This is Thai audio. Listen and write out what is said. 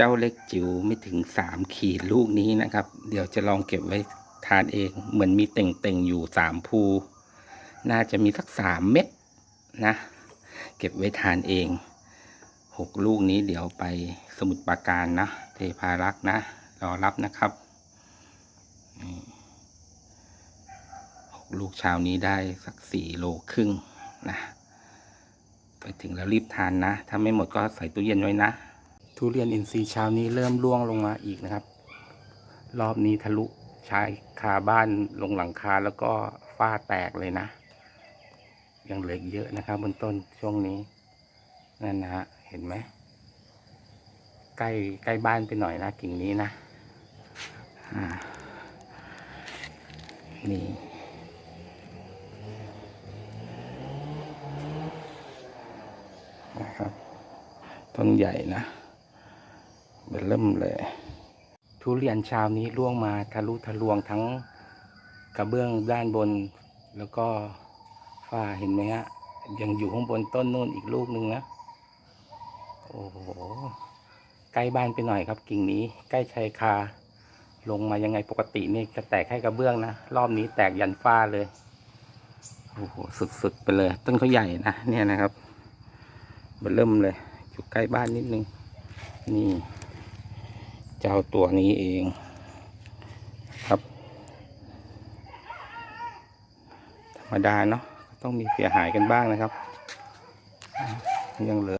เจ้าเล็กจิ๋วไม่ถึงสามขีดลูกนี้นะครับ เดี๋ยวจะลองเก็บไว้ทานเอง เหมือนมีเต่งๆอยู่สามภู น่าจะมีสักสามเม็ดนะ เก็บไว้ทานเองหกลูกนี้เดี๋ยวไปสมุทรปราการนะ เทพารักษ์นะ รอรับนะครับหกลูกเช้านี้ได้สักสี่โลครึ่งนะ ไปถึงแล้วรีบทานนะ ถ้าไม่หมดก็ใส่ตู้เย็นไว้นะ ทุเรียนอินทรีย์เช้านี้เริ่มร่วงลงมาอีกนะครับ รอบนี้ทะลุชายคาบ้านลงหลังคาแล้วก็ฝ้าแตกเลยนะ ยังเหลือเยอะนะครับบนต้นช่วงนี้นั่นนะฮะเห็นไหมใกล้ใกล้บ้านไปหน่อยนะกิ่งนี้นะนี่นะครับต้นใหญ่นะ เบลเริ่มเลย ทุเรียนเชาวนี้ร่วงมาทะลุทะลวงทั้งกระเบื้องด้านบน แล้วก็ฝ้าเห็นไหมฮะ ยังอยู่ข้างบนต้นนู่นอีกลูกหนึ่งนะ โอ้โห ใกล้บ้านไปหน่อยครับกิ่งนี้ ใกล้ชายคา ลงมายังไงปกตินี่จะแตกแค่กระเบื้องนะ รอบนี้แตกยันฝ้าเลย โอ้โห สุดๆไปเลย ต้นเขาใหญ่นะ เนี่ยนะครับเบอร์เริ่มเลย อยู่ใกล้บ้านนิดนึง นี่ เจ้าตัวนี้เองครับ ธรรมดาเนาะต้องมีเสียหายกันบ้างนะครับ ยังเหลือ